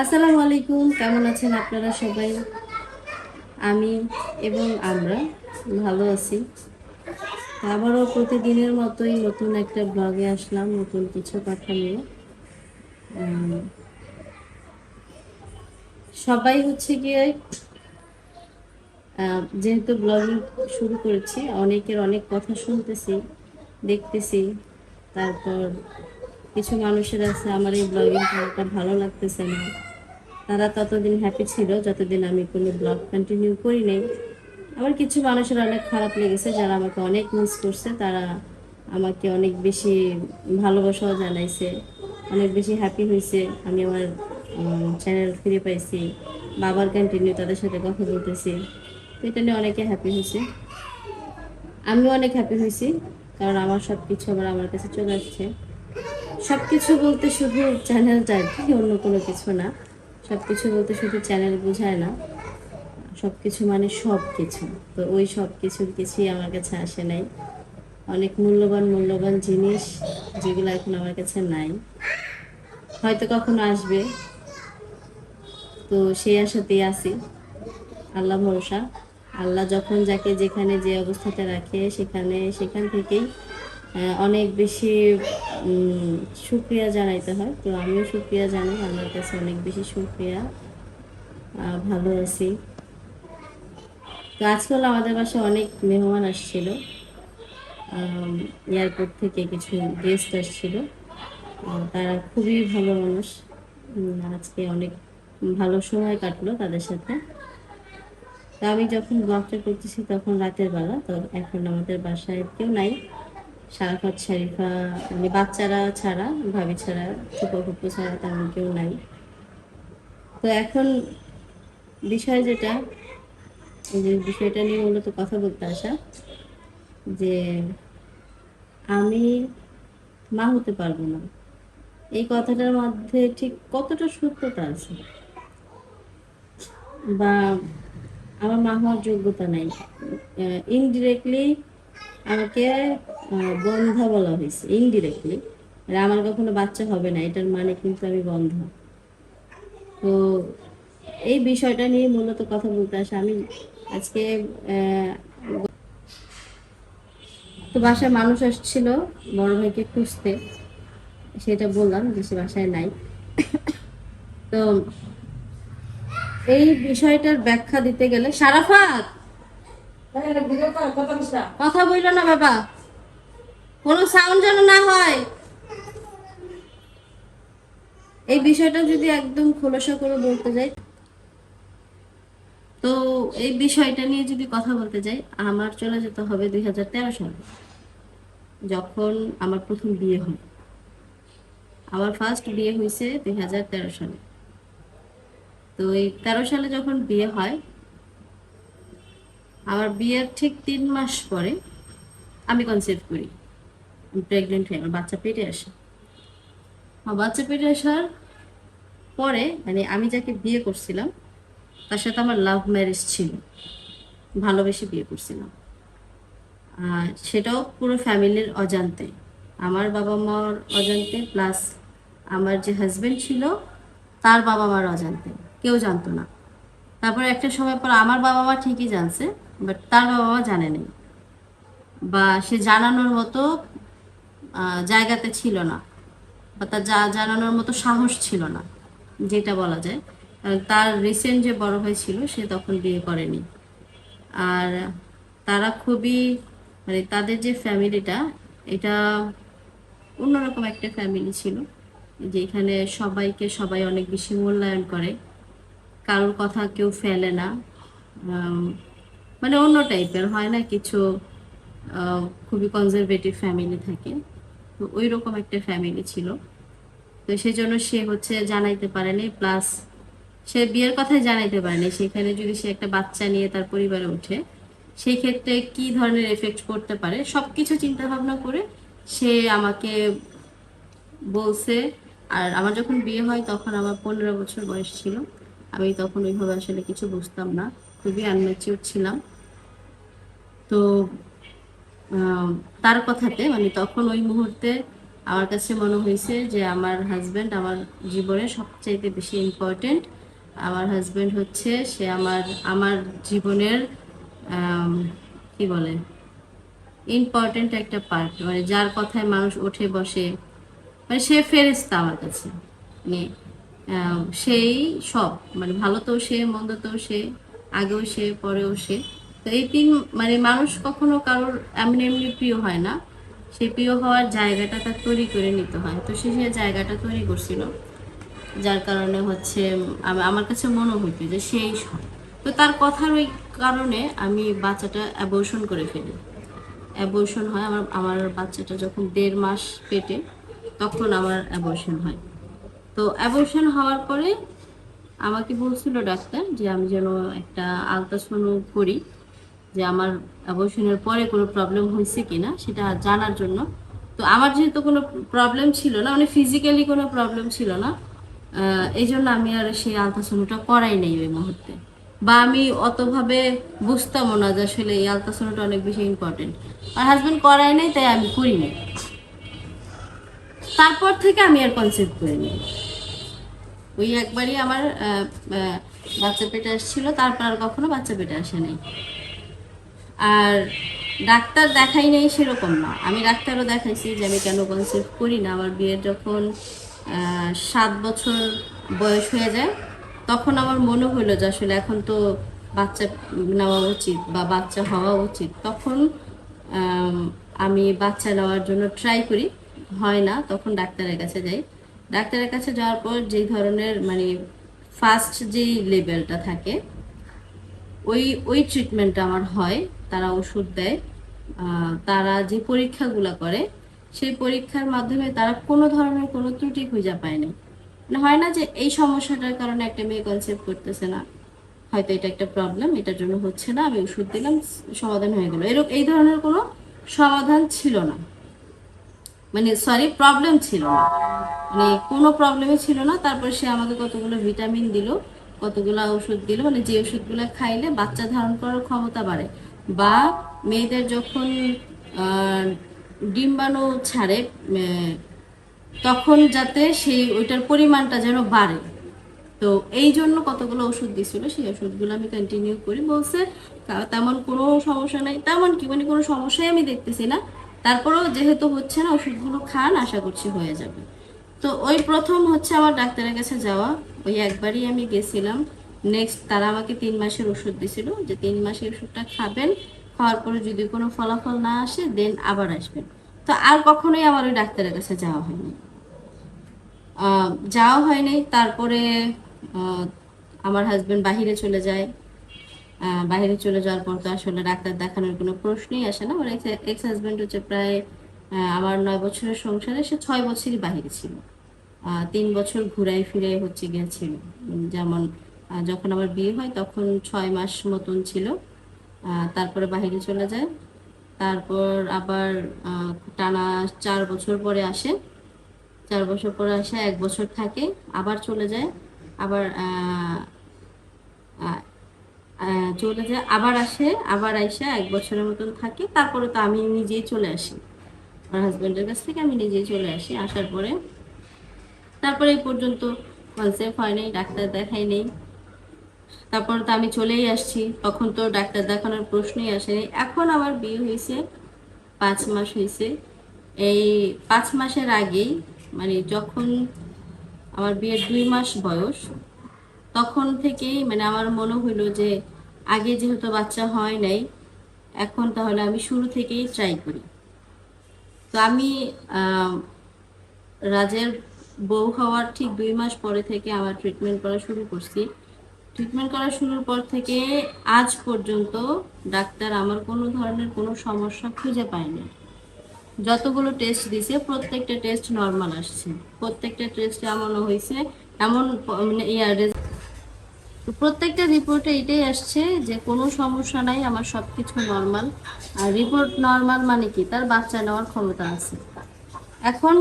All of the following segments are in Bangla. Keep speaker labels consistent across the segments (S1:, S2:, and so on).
S1: আসসালামু আলাইকুম, কেমন আছেন আপনারা সবাই? আমি এবং আমরা ভালো আছি। আবারও প্রতিদিনের মতোই নতুন একটা ব্লগে আসলাম, নতুন কিছু কথা নিয়ে। সবাই হচ্ছে গিয়ে যেহেতু ব্লগিং শুরু করেছি, অনেকের অনেক কথা শুনতেছি, দেখতেছি। তারপর কিছু মানুষের আছে, আমার এই ব্লগিং করাটা ভালো লাগতেছে না। তারা ততদিন হ্যাপি ছিল, যতদিন আমি কোনো ব্লগ কন্টিনিউ করি নাই। আবার কিছু মানুষের অনেক খারাপ লেগেছে, যারা আমাকে অনেক মিস করছে, তারা আমাকে অনেক বেশি ভালোবাসাও জানাইছে, অনেক বেশি হ্যাপি হয়েছে। আমি আমার চ্যানেল ফিরে পাইছি, বাবার কন্টিনিউ তাদের সাথে কথা বলতেছি। তো এটা নিয়ে অনেকে হ্যাপি হয়েছে। আমিও অনেক হ্যাপি হয়েছি, কারণ আমার সব কিছু আবার আমার কাছে চলে আসছে। সব কিছু বলতে শুধু চ্যানেলটা আর কি অন্য কোনো কিছু না। সব কিছু বলতে শুধু চ্যানেল বোঝায় না সব কিছু মানে সব কিছু তো ওই সব কিছুর কিছুই আমার কাছে আসে নাই। অনেক মূল্যবান মূল্যবান জিনিস যেগুলো এখন আমার কাছে নাই। হয়তো কখনো আসবে। তো সেই আশাতেই আছি। আল্লাহ ভরসা। আল্লাহ যখন যাকে যেখানে যে অবস্থাতে রাখে, সেখানে, সেখান থেকেই অনেক বেশি উম, শুক্রিয়া জানাইতে হয়। তো আমিও শুক্রিয়া জানাই আমার কাছে অনেক বেশি শুক্রিয়া আহ, ভালো আছি। তো আজকাল আমাদের বাসায় অনেক মেহমান আসছিল। এয়ারপোর্ট থেকে কিছু গেস্ট আসছিল। তারা খুবই ভালো মানুষ। আজকে অনেক ভালো সময় কাটলো তাদের সাথে। তো আমি যখন ব্লগটা করতেছি তখন রাতের বেলা তো এখন আমাদের বাসায় কেউ নাই। সারাফাত শারিফা মানে বাচ্চারা ছাড়া, ভাবি ছাড়া ছোট ফুপু ছাড়া তেমন কেউ নাই। তো এখন বিষয় যেটা, যে বিষয়টা নিয়ে মূলত কথা বলতে আসা, যে আমি মা হতে পারব না। এই কথাটার মধ্যে ঠিক কতটা সত্যতা আছে? বা আমার মা হওয়ার যোগ্যতা নাই। ইনডিরেক্টলি আমাকে বন্ধা বলা হয়েছে ইনডিরেক্টলি আমার কখনো বাচ্চা হবে না, এটার মানে কিন্তু আমি বন্ধ। তো এই বিষয়টা নিয়ে মূলত কথা বলতে আসা, আমি আজকে তো বাসায় মানুষ আসছিল, বড় ভাইকে খুঁজতে। সেটা বললাম যে সে বাসায় নাই। তো এই বিষয়টার ব্যাখ্যা দিতে গেলে, সারাফাত! কথা বইল না বাবা। কোনো সাউন্ড যেন না হয়। এই বিষয়টা যদি একদম খোলসা করে বলতে যাই, তো এই বিষয়টা নিয়ে যদি কথা বলতে যাই, আমার চলে যেতে হবে দুই হাজার তেরো সালে, যখন আমার প্রথম বিয়ে হয়। আমার ফার্স্ট বিয়ে হয়েছে দুই হাজার তেরো সালে। তো এই তেরো সালে যখন বিয়ে হয় আমার বিয়ের ঠিক তিন মাস পরে আমি কনসিভ করি। প্রেগনেন্ট হয়ে আমার বাচ্চা পেটে আসে। আমার বাচ্চা পেটে আসার পরে মানে আমি যাকে বিয়ে করছিলাম, তার সাথে আমার লাভ ম্যারেজ ছিল। ভালোবেসে বিয়ে করছিলাম। আর সেটাও পুরো ফ্যামিলির অজান্তে। আমার বাবা মার অজান্তে প্লাস আমার যে হাজবেন্ড ছিল, তার বাবা মার অজান্তে। কেউ জানতো না। তারপর একটা সময় পর আমার বাবা মা ঠিকই জানছে বাট তার বাবা জানে নাই। বা সে জানানোর মতো জায়গাতে ছিল না। বা তার যা- জানানোর মতো সাহস ছিল না, যেটা বলা যায়। তার রিসেন্ট যে বড় ভাই ছিল সে তখন বিয়ে করেনি। আর তারা খুবই মানে তাদের যে ফ্যামিলিটা, এটা অন্যরকম একটা ফ্যামিলি ছিল যেখানে সবাইকে সবাই অনেক বেশি মূল্যায়ন করে। কারোর কথা কেউ ফেলে না। মানে অন্য টাইপের হয় না, কিছু খুবই কনজারভেটিভ ফ্যামিলি থাকে। তো ওই রকম একটা ফ্যামিলি ছিল। তো সেই জন্য সে হচ্ছে জানাইতে পারেনি প্লাস সে বিয়ের কথাই জানাইতে পারেনি। সেখানে যদি সে একটা বাচ্চা নিয়ে তার পরিবারে ওঠে সেই ক্ষেত্রে কি ধরনের এফেক্ট করতে পারে? সবকিছু চিন্তা ভাবনা করে সে আমাকে বলছে, আর আমার যখন বিয়ে হয় তখন আমার পনেরো বছর বয়স ছিল। আমি তখন ওইভাবে আসলে কিছু বুঝতাম না। খুবই আনম্যাচিউর ছিলাম। তো তার কথাতে মানে তখন ওই মুহূর্তে আমার কাছে মনে হয়েছে যে আমার হাজব্যান্ড আমার জীবনে সবচাইতে বেশি ইম্পর্টেন্ট আমার হাজব্যান্ড হচ্ছে, সে আমার আমার জীবনের কি বলে ইম্পর্টেন্ট একটা পার্ট মানে যার কথায় মানুষ ওঠে বসে মানে সে ফেরেস্তা আমার কাছে। মানে সেই সব। মানে ভালো তো সে, মন্দ তো সে। আগেও সে, পরেও সে। তো এই তিন মানে মানুষ কখনো কারোর এমনি এমনি প্রিয় হয় না। সে প্রিয় হওয়ার জায়গাটা তার তৈরি করে নিতে হয়। তো সে সে জায়গাটা তৈরি করছিল। যার কারণে হচ্ছে আমার কাছে মনে হইতো যে সেই তো তার কথার ওই কারণে আমি বাচ্চাটা অ্যাবর্শন করে ফেলি। অ্যাবর্শন হয়, আমার আমার বাচ্চাটা যখন দেড় মাস পেটে, তখন আমার অ্যাবর্শন হয়। তো অ্যাবর্শন হওয়ার পরে আমাকে বলছিল ডাক্তার যে আমি যেন একটা আলট্রাসাউন্ড করি, যে আমার অ্যাবর্শনের পরে কোনো প্রবলেম হয়েছে কিনা, সেটা জানার জন্য। তো আমার যেহেতু কোনো প্রবলেম ছিল না মানে ফিজিক্যালি কোনো প্রবলেম ছিল না এই জন্য আমি আর সেই আলট্রাসাউন্ডটা করাই নাই ওই মুহূর্তে। বা আমি অতভাবে বুঝতামও না যে আসলে এই আলট্রাসাউন্ডটা অনেক বেশি ইম্পর্টেন্ট আর হাজবেন্ড করাই নাই, তাই আমি করিনি। তারপর থেকে আমি আর কনসেপ্ট করি নাই ওই একবারই আমার বাচ্চা পেটে আসছিল, তারপর আর কখনো বাচ্চা পেটে আসে নাই। আর ডাক্তার দেখাই নেই সেরকম না। আমি ডাক্তারও দেখাইছি যে আমি কেন কনসেপ্ট করি না। আমার বিয়ের যখন সাত বছর বয়স হয়ে যায়, তখন আমার মনে হলো যে আসলে এখন তো বাচ্চা নেওয়া উচিত বা বাচ্চা হওয়া উচিত। তখন, আমি বাচ্চা নেওয়ার জন্য ট্রাই করি। হয় না, তখন ডাক্তারের কাছে যাই। ডাক্তারের কাছে যাওয়ার পর যেই ধরনের মানে ফার্স্ট যেই লেভেলটা থাকে, ওই ওই ট্রিটমেন্টটা আমার হয়, তারা ওষুধ দেয়। তারা যে পরীক্ষাগুলো করে, সেই পরীক্ষার মাধ্যমে তারা কোনো ধরনের কোনো ত্রুটি খুঁজে পায় না মানে হয় না যে এই সমস্যাটার কারণে একটা মেয়ে কনসেপ্ট করতেছে না, হয়তো এটা একটা প্রবলেম এটার জন্য হচ্ছে না, আমি ওষুধ দিলাম, সমাধান হয়ে গেল। এরকম, এই ধরনের কোনো সমাধান ছিল না। মানে সরি প্রবলেম ছিল না। মানে কোনো প্রবলেমই ছিল না। তারপর সে আমাকে কতগুলো ভিটামিন দিল, কতগুলো ওষুধ দিল। মানে যে ওষুধগুলো খাইলে বাচ্চা ধারণ করার ক্ষমতা বাড়ে। বা মেয়েদের যখন ডিম্বাণু ছাড়ে তখন যাতে সেই, ওইটার পরিমাণটা যেন বাড়ে। তো এই জন্য কতগুলো ওষুধ দিছিল। সেই ওষুধগুলো আমি কন্টিনিউ করি। বলছে তেমন কোনো সমস্যা নাই। তেমন কি? মানে কোনো সমস্যাই আমি দেখতেছি না। তারপরেও যেহেতু হচ্ছে না, ওষুধগুলো খান, আশা করছি হয়ে যাবে। তো ওই প্রথম হচ্ছে আমার ডাক্তারের কাছে যাওয়া। ওই একবারই আমি গেছিলাম। নেক্সট তারা আমাকে তিন মাসের ওষুধ দিছিল। যে তিন মাসের ওষুধটা খাবেন, খাওয়ার পরে যদি কোনো ফলাফল না আসে দেন আবার আসবেন। তো আর কখনোই আমার ওই ডাক্তারের কাছে যাওয়া হয়নি। যাওয়া হয়নি। তারপরে আমার হাজবেন্ড বাহিরে চলে যায়। বাইরে চলে যাওয়ার পর তো আসলে ডাক্তার দেখানোর কোনো প্রশ্নই আসে না। আমার এক্স হাজবেন্ড হচ্ছে প্রায় আমার নয় বছরের সংসারে। সে ছয় বছরই বাহিরে ছিল। তিন বছর ঘুরাই ফিরে হচ্ছে গিয়েছিল। যেমন যখন আমার বিয়ে হয় তখন ছয় মাস মতন ছিল। তারপরে বাহিরে চলে যায়। তারপর আবার টানা চার বছর পরে আসে। চার বছর পরে আসে, এক বছর থাকে, আবার চলে যায়। আবার চলে যায়, আবার আসে, আবার আইসা এক বছরের মতন থাকে। তারপরে তো আমি নিজেই চলে আসি। আমার হাজব্যান্ডের কাছ থেকে আমি নিজেই চলে আসি। আসার পরে, তারপরে এই পর্যন্ত কনসেপ্ট হয় নাই, ডাক্তার দেখাই নেই। তারপর তো আমি চলেই আসছি। তখন তো ডাক্তার দেখানোর প্রশ্নই আসেনি এখন আমার বিয়ে হয়েছে, পাঁচ মাস হয়েছে। এই পাঁচ মাসের আগেই মানে যখন আমার বিয়ের দুই মাস বয়স, তখন থেকেই মানে আমার মনে হইল যে আগে যেহেতু বাচ্চা হয় নাই, এখন তাহলে আমি শুরু থেকেই ট্রাই করি। তো আমি রাজের বউ হওয়ার ঠিক দুই মাস পরে থেকে আমার ট্রিটমেন্ট করা শুরু করছি। ট্রিটমেন্ট করা শুরুর পর থেকে আজ পর্যন্ত ডাক্তার আমার কোনো ধরনের কোনো সমস্যা খুঁজে পায়নি। যতগুলো টেস্ট দিছে, প্রত্যেকটা টেস্ট নর্মাল আসছে। প্রত্যেকটা টেস্ট এমন হয়েছে এমন মানে ইয়ার প্রত্যেকটা রিপোর্টে এটাই আসছে যে কোনো সমস্যা নাই, আমার সবকিছু নর্মাল আর রিপোর্ট নর্মাল মানে কি? তার বাচ্চা নেওয়ার ক্ষমতা আছে। এখন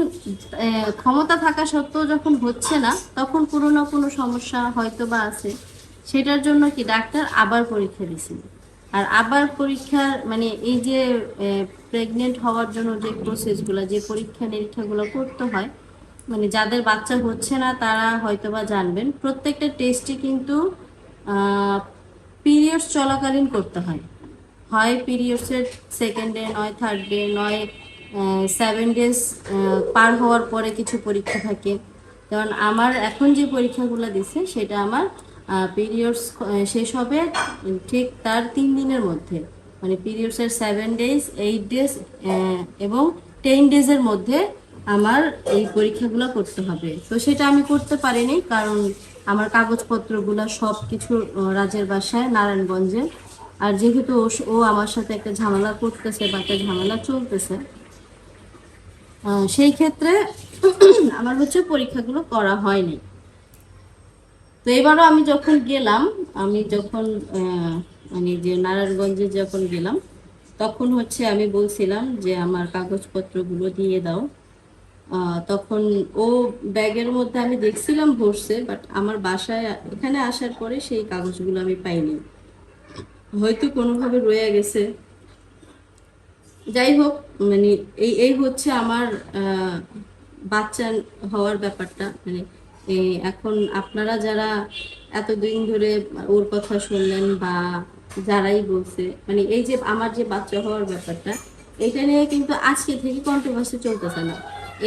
S1: ক্ষমতা থাকা সত্ত্বেও যখন হচ্ছে না, তখন কোনো না কোনো সমস্যা হয়তো বা আছে। সেটার জন্য কি ডাক্তার আবার পরীক্ষা দিছিল আর আবার পরীক্ষার মানে এই যে প্রেগনেন্ট হওয়ার জন্য যে প্রসেসগুলো যে পরীক্ষা নিরীক্ষাগুলো করতে হয় মানে যাদের বাচ্চা হচ্ছে না, তারা হয়তো বা জানবেন। প্রত্যেকটা টেস্টই কিন্তু পিরিয়ডস চলাকালীন করতে হয়। হয় পিরিয়ডসের সেকেন্ড ডে নয় থার্ড ডে নয় সেভেন ডেজ পার হওয়ার পরে কিছু পরীক্ষা থাকে। যেমন আমার এখন যে পরীক্ষাগুলো দিছে, সেটা আমার পিরিয়ডস শেষ হবে ঠিক তার তিন দিনের মধ্যে। মানে পিরিয়ডসের সেভেন ডেজ এইট ডেজ এবং টেন ডেজের মধ্যে আমার এই পরীক্ষাগুলো করতে হবে। তো সেটা আমি করতে পারিনি, কারণ আমার কাগজপত্রগুলো সব কিছু রাজের বাসায়, নারায়ণগঞ্জে। আর যেহেতু ও আমার সাথে একটা ঝামেলা করতেছে বা একটা ঝামেলা চলতেছে সেই ক্ষেত্রে আমার হচ্ছে পরীক্ষাগুলো করা হয়নি। তো এবারও আমি যখন গেলাম, আমি যখন মানে যে নারায়ণগঞ্জে যখন গেলাম, তখন হচ্ছে আমি বলছিলাম যে আমার কাগজপত্রগুলো দিয়ে দাও। তখন ও ব্যাগের মধ্যে আমি দেখছিলাম ভরছে বাট আমার বাসায় এখানে আসার পরে সেই কাগজগুলো আমি পাইনি। হয়তো কোনোভাবে রয়ে গেছে। যাই হোক মানে এই এই হচ্ছে আমার বাচ্চা হওয়ার ব্যাপারটা। মানে এখন আপনারা যারা এতদিন ধরে ওর কথা শুনলেন বা যারাই বলছে মানে এই যে আমার যে বাচ্চা হওয়ার ব্যাপারটা, এটা নিয়ে কিন্তু আজকে থেকে কন্ট্রোভার্সি চলতেছে না।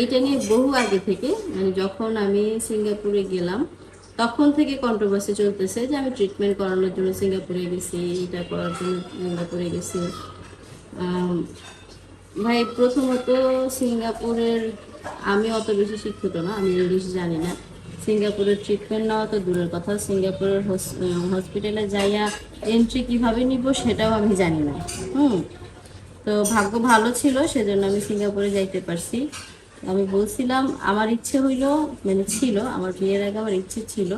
S1: এইটা নিয়ে বহু আগে থেকে মানে যখন আমি সিঙ্গাপুরে গেলাম, তখন থেকে কন্ট্রোভার্সি চলতেছে যে আমি ট্রিটমেন্ট করানোর জন্য সিঙ্গাপুরে গেছি এটা করার জন্য সিঙ্গাপুরে গেছি। ভাই, প্রথমত সিঙ্গাপুরের, আমি অত বেশি শিক্ষিত না, আমি ইংলিশ জানি না। সিঙ্গাপুরের ট্রিটমেন্ট নেওয়া তো দূরের কথা, সিঙ্গাপুরের হসপিটালে যাইয়া এন্ট্রি কীভাবে নিব সেটাও আমি জানি না। হুম, তো ভাগ্য ভালো ছিল, সেজন্য আমি সিঙ্গাপুরে যাইতে পারছি। আমি বলছিলাম, আমার ইচ্ছে হইল মানে ছিল, আমার বিয়ের আগে আমার ইচ্ছে ছিল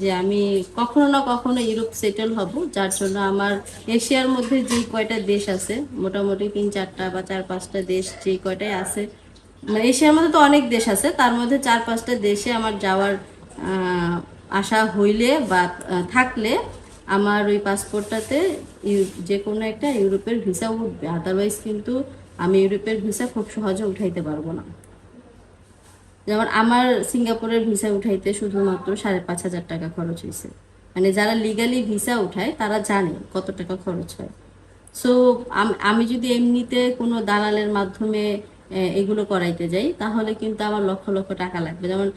S1: যে আমি কখনো না কখনো ইউরোপ সেটেল হব, যার জন্য আমার এশিয়ার মধ্যে যে কয়টা দেশ আছে, মোটামুটি তিন চারটা বা চার পাঁচটা দেশ যে কয়টাই আছে মানে এশিয়ার মধ্যে তো অনেক দেশ আছে, তার মধ্যে চার পাঁচটা দেশে আমার যাওয়ার আশা হইলে বা থাকলে আমার ওই পাসপোর্টটাতে যে কোনো একটা ইউরোপের ভিসা উঠবে আদারওয়াইজ কিন্তু আমি ইউরোপের ভিসা খুব সহজে উঠাইতে পারব না। যেমন আমার সিঙ্গাপুরের ভিসা উঠাইতে শুধুমাত্র সাড়ে পাঁচ হাজার টাকা খরচ হয়েছে মানে যারা লিগালি ভিসা উঠায়, তারা জানে কত টাকা খরচ হয়। সো আমি যদি এমনিতে কোনো দালালের মাধ্যমে এগুলো করাইতে যাই, তাহলে কিন্তু আমার লক্ষ লক্ষ টাকা লাগবে। যেমন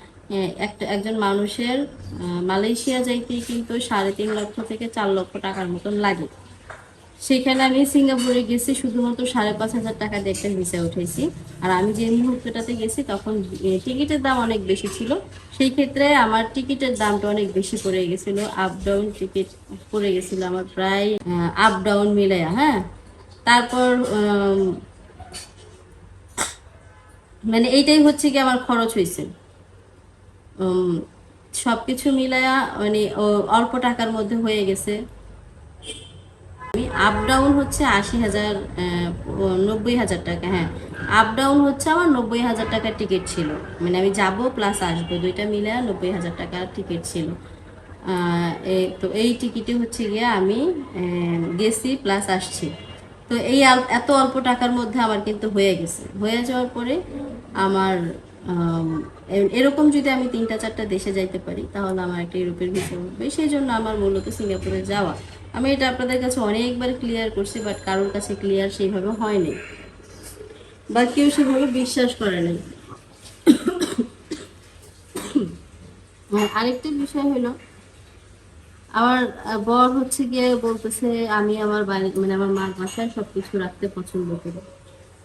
S1: একটা, একজন মানুষের মালয়েশিয়া যাইতেই কিন্তু সাড়ে তিন লক্ষ থেকে চার লক্ষ টাকার মতন লাগে। সেখানে আমি সিঙ্গাপুরে গেছি শুধুমাত্র সাড়ে পাঁচ হাজার টাকা দিয়ে একটা ভিসা উঠেছি আর আমি যে মুহূর্তটাতে গেছি তখন টিকিটের দাম অনেক বেশি ছিল। সেই ক্ষেত্রে আমার টিকিটের দামটা অনেক বেশি পড়ে গেছিল আপ ডাউন টিকিট পড়ে গেছিল আমার প্রায় আপ ডাউন মিলাইয়া হ্যাঁ? তারপর মানে এইটাই হচ্ছে কি আমার খরচ হয়েছে উম, সবকিছু মিলায়া মানে অল্প টাকার মধ্যে হয়ে গেছে। আপ ডাউন হচ্ছে আশি হাজার নব্বই হাজার টাকা হ্যাঁ। আপ ডাউন হচ্ছে আমার নব্বই হাজার টাকার টিকিট ছিল। মানে আমি যাব প্লাস আসব, দুইটা মিলে নব্বই হাজার টাকার টিকিট ছিল। তো এই টিকিটে হচ্ছে গিয়ে আমি গেছি প্লাস আসছি। তো এই এত অল্প টাকার মধ্যে আমার কিন্তু হয়ে গেছে। হয়ে যাওয়ার পরে আমার এরকম যদি আমি তিনটা চারটা দেশে যাইতে পারি, তাহলে আমার একটা ইউরোপের ভিসা উঠবে। সেই জন্য আমার মূলত সিঙ্গাপুরে যাওয়া। আমি এটা আপনাদের কাছে অনেকবার ক্লিয়ার করছি বাট কারোর কাছে ক্লিয়ার সেইভাবে হয়নি। বা কেউ সেভাবে বিশ্বাস করে নাই। আর আরেকটা বিষয় হলো, আমার বর হচ্ছে গিয়ে বলতেছে, আমি আমার বাড়ি মানে আমার মার বাসায় সবকিছু রাখতে পছন্দ করি।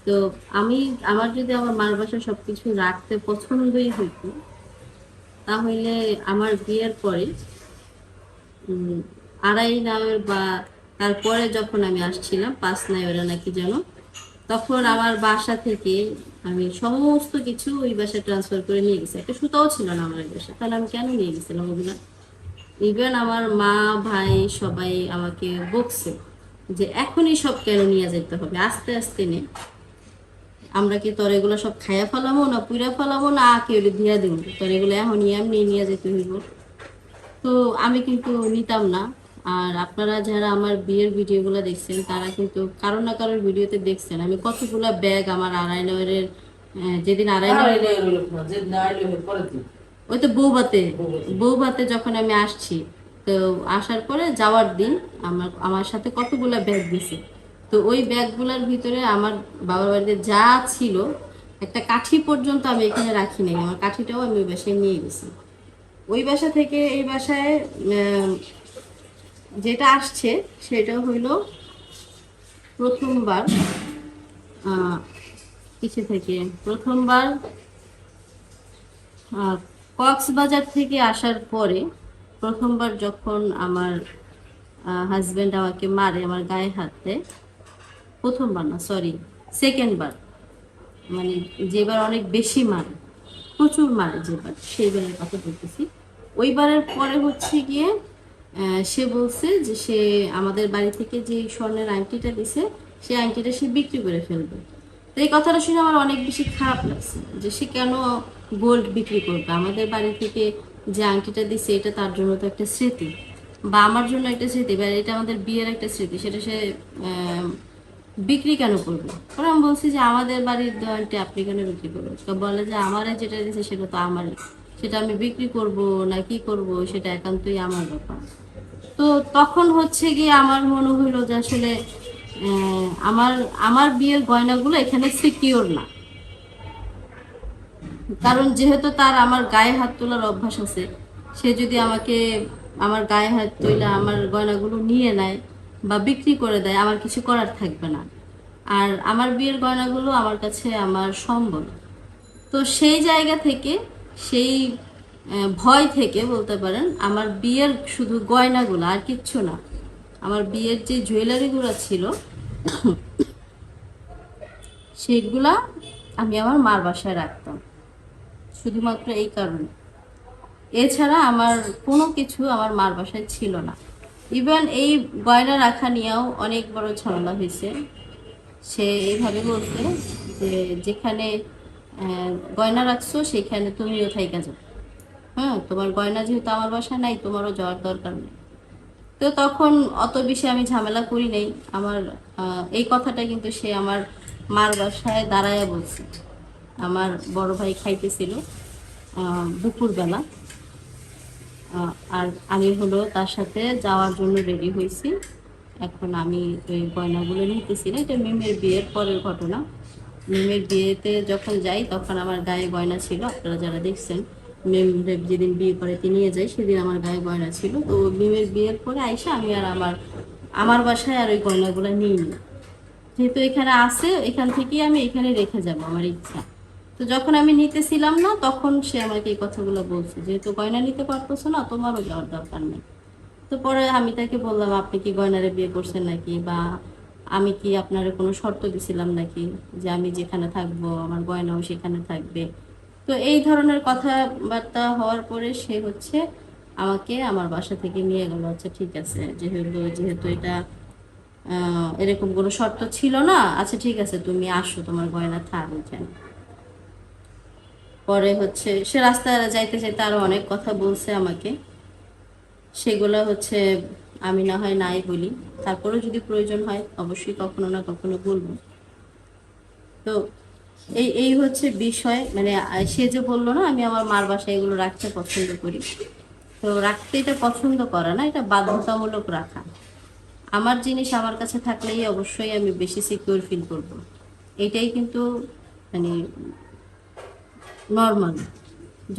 S1: তো আমি, আমার যদি আমার মার বাসায় সবকিছু রাখতে পছন্দই হইত তাহলে আমার বিয়ের পরে আড়াই নামের বা তারপরে যখন আমি আসছিলাম, পাঁচ নাইরা নাকি যেন, তখন আমার বাসা থেকে আমি সমস্ত কিছু ওই বাসায় ট্রান্সফার করে নিয়ে গেছি। একটা সুতাও ছিল না আমার বাসায়। তাহলে আমি কেন নিয়ে গেছিলাম ওগুলা ইভেন আমার মা, ভাই সবাই আমাকে বকছে যে এখনই সব কেন নিয়ে যেতে হবে, আস্তে আস্তে নে। আমরা কি তোর এগুলো সব খাইয়া ফেলাবো না পুইরা ফেলাবো না ওটা দিয়া দিব তোর এগুলো এখন এমনি নিয়ে যেতে হইব। তো আমি কিন্তু নিতাম না। আর আপনারা যারা আমার বিয়ের ভিডিওগুলো দেখছেন তারা কিন্তু কারও না কারোর ভিডিওতে দেখছেন। আমি কতগুলা ব্যাগ আমার আড়াই যেদিন ওই তো বৌবাতে বৌবাতে যখন আমি আসছি তো আসার পরে যাওয়ার দিন আমার আমার সাথে কতগুলা ব্যাগ দিছে। তো ওই ব্যাগগুলোর ভিতরে আমার বাবার বাড়িতে যা ছিল একটা কাঠি পর্যন্ত আমি এখানে রাখি নাই। আমার কাঠিটাও আমি ওই বাসায় নিয়ে গেছি। ওই বাসা থেকে এই বাসায় আহ, যেটা আসছে সেটা হইল প্রথমবার কিসে থেকে? প্রথমবার কক্সবাজার থেকে আসার পরে প্রথমবার যখন আমার হাজবেন্ড আমাকে মারে আমার গায়ে হাতে, প্রথমবার না সরি সেকেন্ডবার মানে যেবার অনেক বেশি মারে, প্রচুর মারে যেবার, সেইবারের কথা বলতেছি। ওইবারের পরে হচ্ছে গিয়ে সে বলছে যে সে আমাদের বাড়ি থেকে যে স্বর্ণের আংটিটা দিছে সেই আংটিটা সে বিক্রি করে ফেলবে। তো এই কথাটা শুনে আমার অনেক বেশি খারাপ লাগছে যে সে কেন গোল্ড বিক্রি করবে? আমাদের বাড়ি থেকে যে আংটিটা দিছে, এটা তার জন্য তো একটা স্মৃতি। বা আমার জন্য একটা স্মৃতি, বা এটা আমাদের বিয়ের একটা স্মৃতি, সেটা সে বিক্রি কেন করবে? পরে আমি বলছি যে আমাদের বাড়ির দোকানটি আপনি কেন বিক্রি করবেন? তো বলে যে আমারে যেটা দিয়েছে সেটা তো আমারই। সেটা আমি বিক্রি করব না কি করব, সেটা একান্তই আমার ব্যাপার। তো তখন হচ্ছে গিয়ে আমার মনে হইল যে আসলে আমার আমার বিয়ের গয়নাগুলো এখানে সিকিওর না। কারণ যেহেতু তার আমার গায়ে হাত তোলার অভ্যাস আছে, সে যদি আমাকে আমার গায়ে হাত তুলে আমার গয়নাগুলো নিয়ে নেয় বা বিক্রি করে দেয়, আমার কিছু করার থাকবে না। আর আমার বিয়ের গয়নাগুলো আমার কাছে আমার সম্বল। তো সেই জায়গা থেকে সেই ভয় থেকে বলতে পারেন, আমার বিয়ের শুধু গয়নাগুলো আর কিচ্ছু না। আমার বিয়ের যে জুয়েলারিগুলো ছিল সেগুলা আমি আমার মার বাসায় রাখতাম। শুধুমাত্র এই কারণে। এছাড়া আমার কোনো কিছু আমার মার বাসায় ছিল না। ইভেন এই গয়না রাখা নিয়েও অনেক বড় ঝামেলা হয়েছে। সে এইভাবে বলছে যে, যেখানে গয়না রাখছো, সেখানে তুমিও থাইকা যাও। হ্যাঁ তোমার গয়না যেহেতু আমার বাসায় নাই, তোমারও যাওয়ার দরকার নেই। তো তখন অত বেশি আমি ঝামেলা করি নাই। আমার এই কথাটা কিন্তু সে আমার মার বাসায় দাঁড়ায়া বলছে। আমার বড় ভাই খাইতেছিল দুপুরবেলা। আর আমি হলো তার সাথে যাওয়ার জন্য রেডি হয়েছি। এখন আমি ওই গয়নাগুলো নিতেছি না। এটা মিমের বিয়ের পরের ঘটনা। মিমের বিয়েতে যখন যাই, তখন আমার গায়ে গয়না ছিল। আপনারা যারা দেখছেন মিম যেদিন বিয়ে করে নিয়ে যাই সেদিন আমার গায়ে গয়না ছিল। তো মিমের বিয়ের পরে আইসা আমি আর আমার আমার বাসায় আর ওই গয়নাগুলো নিইনি যেহেতু এখানে আছে, এখান থেকেই আমি এখানে রেখে যাব আমার ইচ্ছা। তো যখন আমি নিতেছিলাম না, তখন সে আমাকে এই কথাগুলো বলছে, যেহেতু গয়না নিতে পারতেছো না, তোমারও যাওয়ার দরকার নেই। তো পরে আমি তাকে বললাম, আপনি কি গয়নারে বিয়ে করছেন নাকি? বা আমি কি আপনার কোনো শর্ত দিছিলাম নাকি? যে আমি যেখানে থাকব, আমার গয়নাও সেখানে থাকবে। তো এই ধরনের কথাবার্তা হওয়ার পরে সে হচ্ছে আমাকে আমার বাসা থেকে নিয়ে গেল। আচ্ছা ঠিক আছে, যেহেতু যেহেতু এটা এরকম কোনো শর্ত ছিল না আচ্ছা ঠিক আছে, তুমি আসো, তোমার গয়না থাক ওইখানে পরে হচ্ছে সে রাস্তায় যাইতে যাইতে আরও অনেক কথা বলছে আমাকে। সেগুলো হচ্ছে আমি না হয় নাই বলি। তারপরেও যদি প্রয়োজন হয়, অবশ্যই কখনো না কখনো বলব। তো এই এই হচ্ছে বিষয়। মানে সে যে বলল না, আমি আমার মার বাসায় এগুলো রাখতে পছন্দ করি। তো রাখতে এটা পছন্দ করা না, এটা বাধ্যতামূলক রাখা। আমার জিনিস আমার কাছে থাকলেই অবশ্যই আমি বেশি সিকিউর ফিল করব। এটাই কিন্তু মানে নর্মাল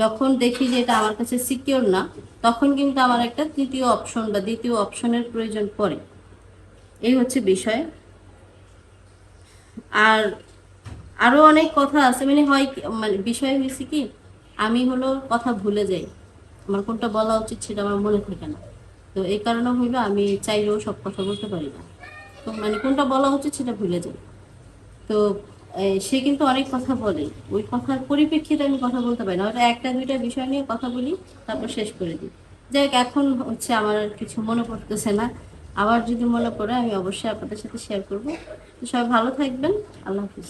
S1: যখন দেখি যে এটা আমার কাছে সিকিউর না, তখন কিন্তু আমার একটা তৃতীয় অপশন বা দ্বিতীয় অপশনের প্রয়োজন পড়ে। এই হচ্ছে বিষয়। আর আরও অনেক কথা আছে। মানে হয় মানে বিষয় হয়েছে কি আমি হলো কথা ভুলে যাই। আমার কোনটা বলা উচিত সেটা আমার মনে থাকে না। তো এই কারণে হইল আমি চাইলেও সব কথা বলতে পারি না। তো মানে কোনটা বলা উচিত সেটা ভুলে যাই। তো সে কিন্তু অনেক কথা বলে। ওই কথার পরিপ্রেক্ষিতে আমি কথা বলতে পারি না। হয়তো একটা দুইটা বিষয় নিয়ে কথা বলি তারপর শেষ করে দিই। যাই হোক, এখন হচ্ছে আমার কিছু মনে পড়তেছে না। আবার যদি মনে পড়ে আমি অবশ্যই আপনাদের সাথে শেয়ার করব। সবাই ভালো থাকবেন। আল্লাহ হাফিজ।